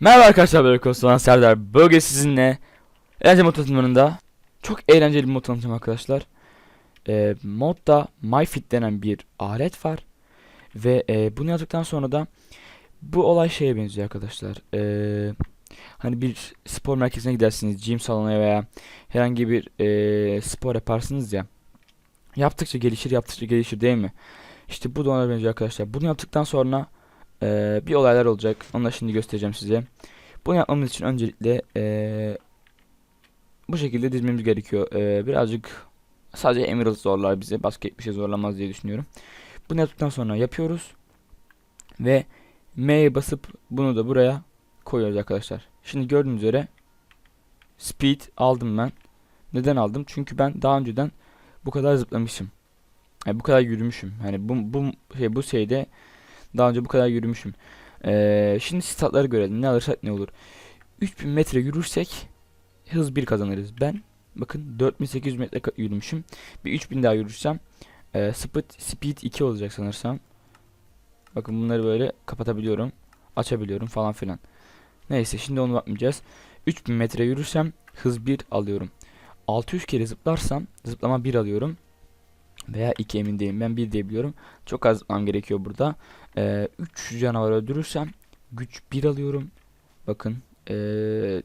Merhaba arkadaşlar böyle Kostan Serdar. Bölge sizinle Eğlence mod tanıtımlarında Çok eğlenceli bir mod tanıtacağım arkadaşlar. Ee, Modda MyFit denen bir alet var Ve e, bunu yaptıktan sonra da Bu olay şeye benziyor arkadaşlar. Ee, Hani bir spor merkezine gidersiniz Gym salonuna veya Herhangi bir e, spor yaparsınız ya Yaptıkça gelişir yaptıkça gelişir değil mi? İşte bu da ona benziyor arkadaşlar Bunu yaptıktan sonra ee, bir olaylar olacak. Onları şimdi göstereceğim size. Bunu yapmamız için öncelikle ee, bu şekilde dizmemiz gerekiyor. Ee, birazcık sadece Emerald zorlar bize. Başka bir şey zorlamaz diye düşünüyorum. Bunu yaptıktan sonra yapıyoruz. Ve M'ye basıp bunu da buraya koyuyoruz arkadaşlar. Şimdi gördüğünüz üzere Speed aldım ben. Neden aldım? Çünkü ben daha önceden bu kadar zıplamışım. Yani bu kadar yürümüşüm. Hani bu bu şey bu şeyde daha önce bu kadar yürümüşüm. Ee, şimdi statları görelim. Ne alırsak ne olur. 3000 metre yürürsek hız 1 kazanırız. Ben bakın 4800 metre yürümüşüm. Bir 3000 daha yürürsem e, speed, speed 2 olacak sanırsam. Bakın bunları böyle kapatabiliyorum. Açabiliyorum falan filan. Neyse şimdi onu bakmayacağız. 3000 metre yürürsem hız 1 alıyorum. 600 kere zıplarsam zıplama 1 alıyorum. Veya 2 emin değilim. Ben 1 diyebiliyorum. Çok az zıplamam gerekiyor burada. 3 canavar öldürürsem güç 1 alıyorum. Bakın ee,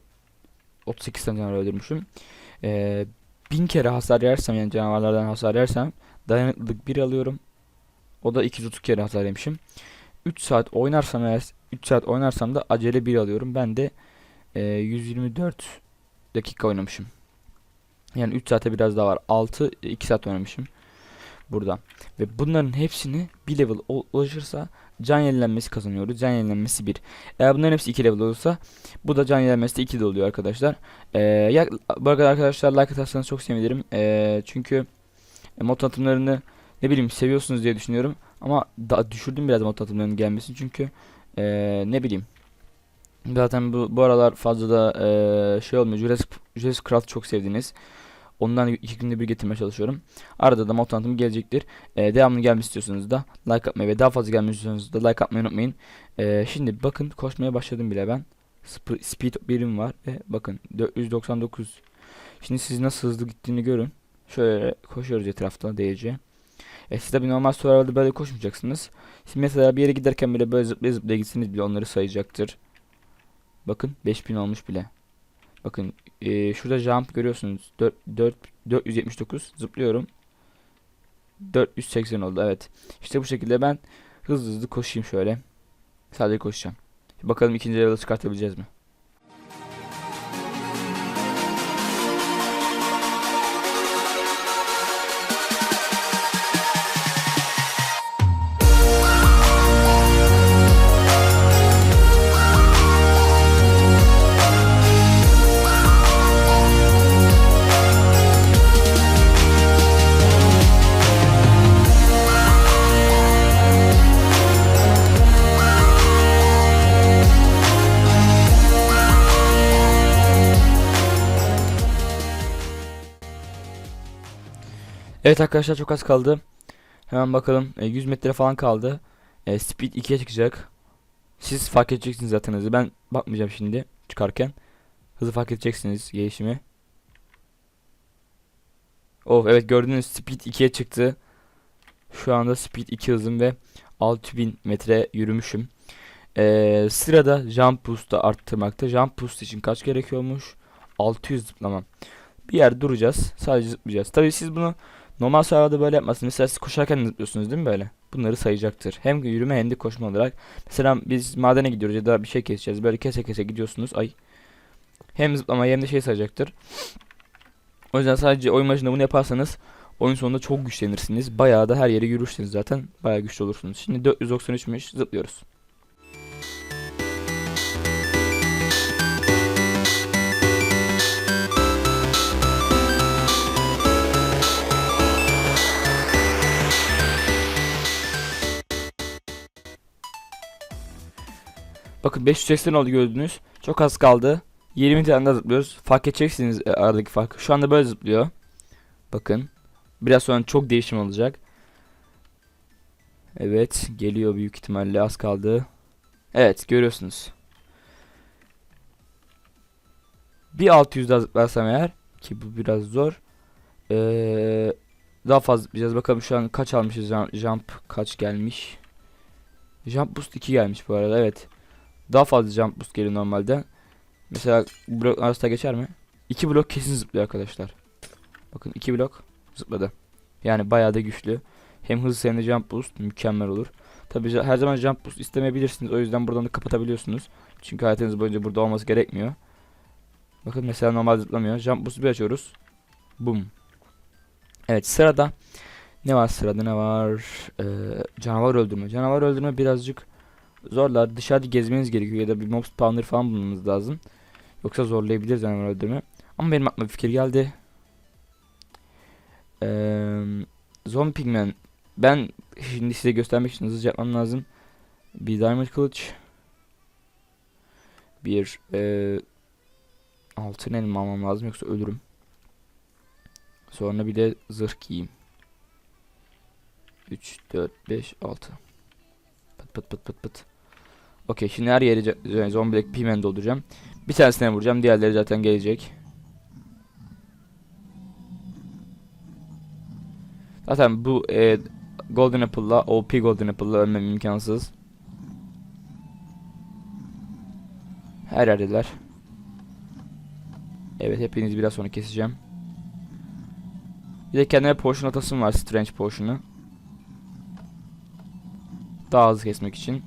38 tane canavar öldürmüşüm. Ee, 1000 kere hasar yersem yani canavarlardan hasar yersem dayanıklılık 1 alıyorum. O da 230 kere hasar yemişim. 3 saat oynarsam eğer 3 saat oynarsam da acele 1 alıyorum. Ben de ee, 124 dakika oynamışım. Yani 3 saate biraz daha var. 6 2 saat oynamışım burada. Ve bunların hepsini bir level ulaşırsa can yenilenmesi kazanıyoruz. Can yenilenmesi 1. Eğer bunların hepsi 2 level olursa bu da can yenilenmesi de 2 de oluyor arkadaşlar. Ee, ya, bu arada arkadaşlar like atarsanız çok sevinirim. Ee, çünkü e, mod tanıtımlarını ne bileyim seviyorsunuz diye düşünüyorum. Ama da düşürdüm biraz mod tanıtımlarının gelmesini çünkü ee, ne bileyim Zaten bu, bu aralar fazla da ee, şey olmuyor. Jurassic, Jurassic Craft çok sevdiniz. Ondan iki günde bir getirmeye çalışıyorum. Arada da mod tanıtımı gelecektir. Ee, devamlı gelmek istiyorsanız da like atmayı ve daha fazla gelmek istiyorsanız da like atmayı unutmayın. Ee, şimdi bakın koşmaya başladım bile ben. Sp- speed birim var ve bakın 499. Şimdi siz nasıl hızlı gittiğini görün. Şöyle koşuyoruz etrafta DC. E siz tabi normal survival'da böyle koşmayacaksınız. Siz mesela bir yere giderken bile böyle zıplaya zıplaya gitsiniz bile onları sayacaktır. Bakın 5000 olmuş bile. Bakın e, şurada jump görüyorsunuz. 4, 4, 479 zıplıyorum. 480 oldu evet. İşte bu şekilde ben hızlı hızlı koşayım şöyle. Sadece koşacağım. Bakalım ikinci level'ı çıkartabileceğiz mi? Evet arkadaşlar çok az kaldı. Hemen bakalım. E, 100 metre falan kaldı. E, speed 2'ye çıkacak. Siz fark edeceksiniz zaten hızı. Ben bakmayacağım şimdi çıkarken. Hızı fark edeceksiniz gelişimi. Oh evet gördüğünüz speed 2'ye çıktı. Şu anda speed 2 hızım ve 6000 metre yürümüşüm. E, sırada jump boost'u arttırmakta. Jump boost için kaç gerekiyormuş? 600 zıplamam. Bir yer duracağız. Sadece zıplayacağız. Tabii siz bunu Normal survival'da böyle yapmazsınız. Mesela siz koşarken zıplıyorsunuz değil mi böyle? Bunları sayacaktır. Hem yürüme hem de koşma olarak. Mesela biz madene gidiyoruz ya da bir şey keseceğiz. Böyle kese kese gidiyorsunuz. Ay. Hem zıplama hem de şey sayacaktır. O yüzden sadece oyun başında bunu yaparsanız oyun sonunda çok güçlenirsiniz. Bayağı da her yere yürürsünüz zaten. Bayağı güçlü olursunuz. Şimdi 493'müş zıplıyoruz. Bakın 580 oldu gördünüz. Çok az kaldı. 20 tane daha zıplıyoruz. Fark edeceksiniz e, aradaki farkı. Şu anda böyle zıplıyor. Bakın. Biraz sonra çok değişim olacak. Evet geliyor büyük ihtimalle az kaldı. Evet görüyorsunuz. Bir 600 daha zıplarsam eğer ki bu biraz zor. Ee, daha fazla zıplayacağız. Bakalım şu an kaç almışız jump kaç gelmiş. Jump boost 2 gelmiş bu arada evet. Daha fazla jump boost geliyor normalde. Mesela blok arasında geçer mi? 2 blok kesin zıplıyor arkadaşlar. Bakın 2 blok zıpladı. Yani bayağı da güçlü. Hem hızlı hem de jump boost mükemmel olur. Tabi her zaman jump boost istemeyebilirsiniz. O yüzden buradan da kapatabiliyorsunuz. Çünkü hayatınız boyunca burada olması gerekmiyor. Bakın mesela normal zıplamıyor. Jump boost'u bir açıyoruz. Boom. Evet sırada ne var sırada ne var? Ee, canavar öldürme. Canavar öldürme birazcık zorlar. Dışarıda gezmeniz gerekiyor ya da bir mob spawner falan bulmanız lazım. Yoksa zorlayabilir canavar öldürme. Ama benim aklıma fikir geldi. Ee, Zombie Pigman. Ben şimdi size göstermek için hızlıca yapmam lazım. Bir diamond kılıç. Bir ee, altın elma almam lazım yoksa ölürüm. Sonra bir de zırh giyeyim. 3, 4, 5, 6. Pıt pıt pıt pıt pıt. Okey şimdi her yeri ca- zombi pigmen dolduracağım. Bir tanesine vuracağım. Diğerleri zaten gelecek. Zaten bu e, Golden Apple'la OP Golden Apple'la ölmem imkansız. Her yerdeler. Evet hepinizi biraz sonra keseceğim. Bir de kendime potion atasım var Strange Potion'u. Daha hızlı kesmek için.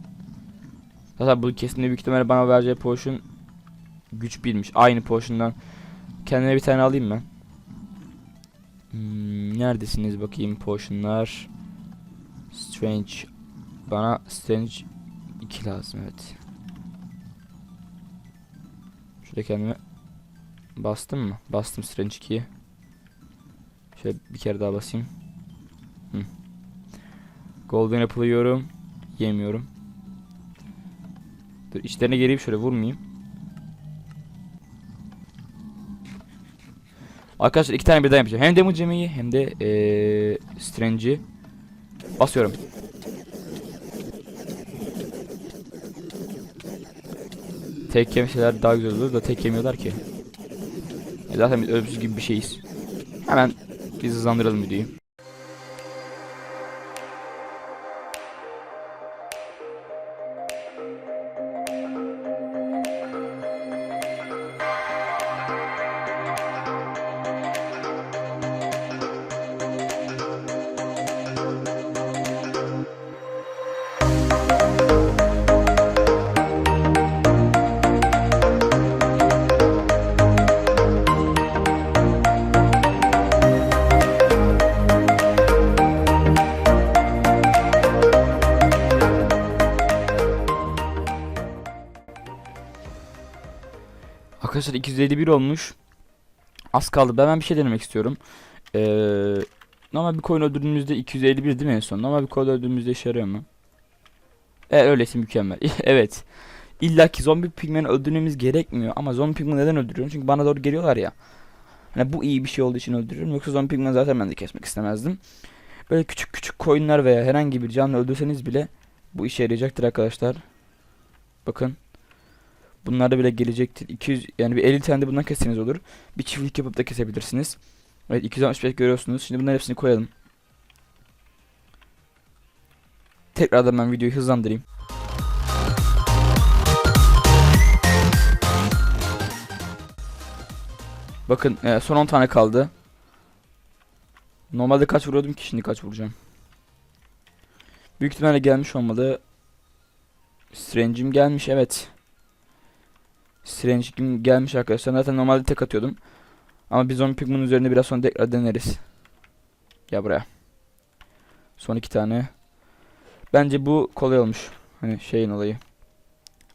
Zaten bu kesinlikle büyük ihtimalle bana vereceği potion güç bilmiş. Aynı potion'dan kendime bir tane alayım ben. Hmm, neredesiniz bakayım potion'lar? Strange. Bana Strange 2 lazım evet. Şurada kendime bastım mı? Bastım Strange 2'yi. Şöyle bir kere daha basayım. Hı. Golden Apple yiyorum. Yemiyorum. Dur içlerine geleyim şöyle vurmayayım. Arkadaşlar iki tane birden yapacağım. Hem damage yemeği hem de ee, Strange'i. Basıyorum. Tek yemeseler daha güzel olur da tek yemiyorlar ki. E zaten biz ölümsüz gibi bir şeyiz. Hemen biz hızlandıralım videoyu. Arkadaşlar 251 olmuş. Az kaldı. Ben, ben bir şey denemek istiyorum. Ee, normal bir coin öldürdüğümüzde 251 değil mi en son? Normal bir coin öldürdüğümüzde işe yarıyor mu? E öylesi mükemmel. evet. İlla ki zombi pigmeni öldürmemiz gerekmiyor ama zombi pigmeni neden öldürüyorum? Çünkü bana doğru geliyorlar ya. Hani bu iyi bir şey olduğu için öldürüyorum. Yoksa zombi pigmeni zaten ben de kesmek istemezdim. Böyle küçük küçük koyunlar veya herhangi bir canlı öldürseniz bile bu işe yarayacaktır arkadaşlar. Bakın. Bunlar bile gelecektir. 200 yani bir 50 tane de bundan kesseniz olur. Bir çiftlik yapıp da kesebilirsiniz. Evet 265 görüyorsunuz. Şimdi bunların hepsini koyalım. Tekrardan ben videoyu hızlandırayım. Bakın e, son 10 tane kaldı. Normalde kaç vuruyordum ki şimdi kaç vuracağım. Büyük ihtimalle gelmiş olmalı. Strange'im gelmiş evet. Strange gelmiş arkadaşlar. Zaten normalde tek atıyordum. Ama biz Zombie Pigman'ın üzerinde biraz sonra tekrar deneriz. Gel buraya. Son iki tane. Bence bu kolay olmuş. Hani şeyin olayı.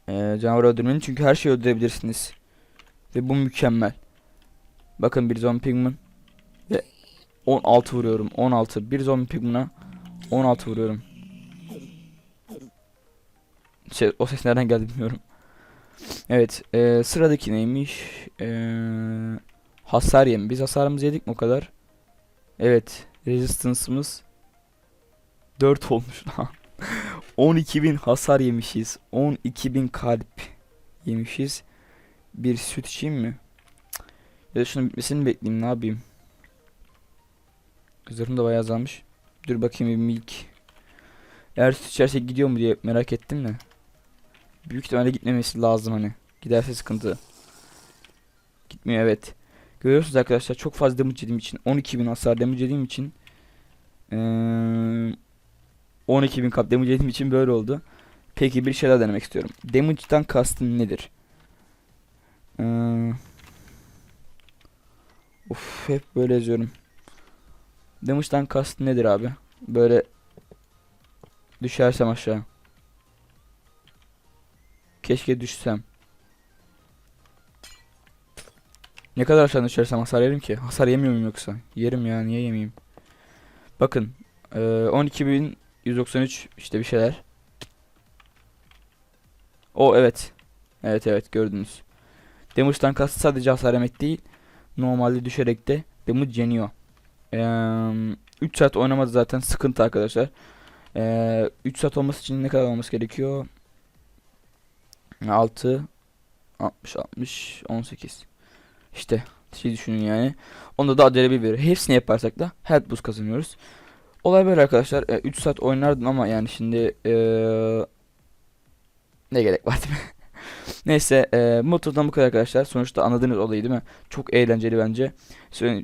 Ee, canavar öldürmenin çünkü her şeyi öldürebilirsiniz. Ve bu mükemmel. Bakın bir Zombie Pigman. Ve 16 vuruyorum. 16. Bir Zombie Pigman'a 16 vuruyorum. Şey, o ses nereden geldi bilmiyorum. Evet, e, sıradaki neymiş? E, hasar yem. Biz hasarımızı yedik mi o kadar? Evet, Resistance'ımız 4 olmuş lan. 12.000 hasar yemişiz. 12.000 kalp yemişiz. Bir süt içeyim mi? Ya da şunun bitmesini bekleyeyim ne yapayım? Zırhım da bayağı azalmış. Dur bakayım bir milk. Eğer süt içersek gidiyor mu diye merak ettim de. Büyük ihtimalle gitmemesi lazım hani. Giderse sıkıntı. Gitmiyor evet. Görüyorsunuz arkadaşlar çok fazla damage yediğim için 12.000 hasar damage yediğim için eee 12.000 kap damage yediğim için böyle oldu. Peki bir şeyler denemek istiyorum. Damage'dan kastın nedir? Eee Of hep böyle yazıyorum. Damage'dan kastın nedir abi? Böyle düşersem aşağı. Keşke düşsem. Ne kadar aşağı düşersem hasar yerim ki? Hasar yemiyor muyum yoksa? Yerim ya niye yemeyeyim? Bakın eee 12.193 işte bir şeyler. O evet. Evet evet gördünüz. Damage'dan kastı sadece hasar yemek değil. Normalde düşerek de damage yeniyor. Eee 3 saat oynamadı zaten sıkıntı arkadaşlar. Eee 3 saat olması için ne kadar olması gerekiyor? 6 60 60 18 işte şey düşünün yani. Onda da acele bir verir. Hepsini yaparsak da health boost kazanıyoruz. Olay böyle arkadaşlar. 3 saat oynardım ama yani şimdi eee, ne gerek var değil mi? Neyse eee bu turdan bu kadar arkadaşlar. Sonuçta anladığınız olayı değil mi? Çok eğlenceli bence.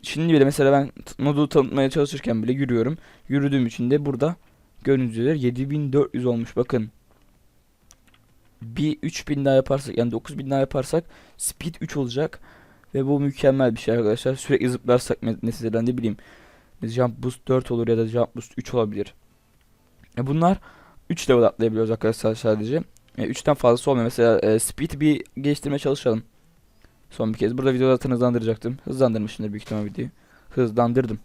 Şimdi bile mesela ben modu tanıtmaya çalışırken bile yürüyorum. Yürüdüğüm için de burada gördüğünüz üzere 7400 olmuş bakın. Bir 3000 daha yaparsak yani 9000 daha yaparsak speed 3 olacak. Ve bu mükemmel bir şey arkadaşlar. Sürekli zıplarsak me- mesela ne bileyim jump boost 4 olur ya da jump boost 3 olabilir. E bunlar 3 level atlayabiliyoruz arkadaşlar sadece. E 3'ten fazlası olmuyor. Mesela e, speed bir geliştirmeye çalışalım. Son bir kez. Burada zaten hızlandıracaktım. Hızlandırmışımdır büyük ihtimal videoyu. Hızlandırdım.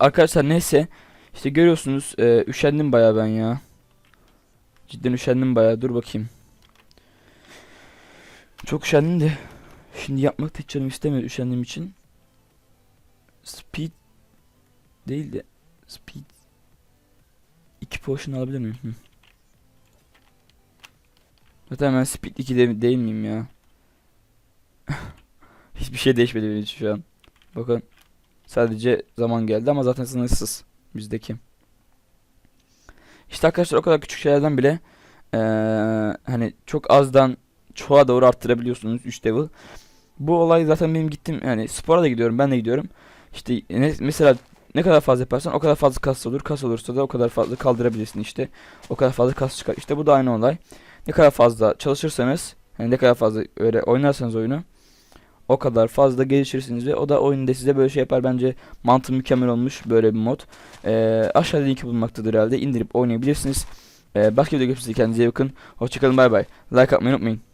Arkadaşlar neyse. İşte görüyorsunuz e, üşendim baya ben ya. Cidden üşendim baya. Dur bakayım. Çok üşendim de. Şimdi yapmak hiç canım istemiyor üşendiğim için. Speed değil de speed 2 potion alabilir miyim? Hı. Zaten ben speed 2 de, değil miyim ya? Hiçbir şey değişmedi benim için şu an. Bakın. Sadece zaman geldi ama zaten sınırsız bizdeki. İşte arkadaşlar o kadar küçük şeylerden bile eee, hani çok azdan çoğa doğru arttırabiliyorsunuz 3 level. Bu olay zaten benim gittim yani spora da gidiyorum ben de gidiyorum. İşte ne, mesela ne kadar fazla yaparsan o kadar fazla kas olur. Kas olursa da o kadar fazla kaldırabilirsin işte. O kadar fazla kas çıkar. İşte bu da aynı olay. Ne kadar fazla çalışırsanız hani ne kadar fazla öyle oynarsanız oyunu o kadar fazla gelişirsiniz ve o da oyunda size böyle şey yapar bence mantığı mükemmel olmuş böyle bir mod. Ee, aşağıda linki bulunmaktadır herhalde indirip oynayabilirsiniz. Ee, başka video görüşürüz kendinize iyi bakın. Hoşçakalın bay bay. Like atmayı unutmayın.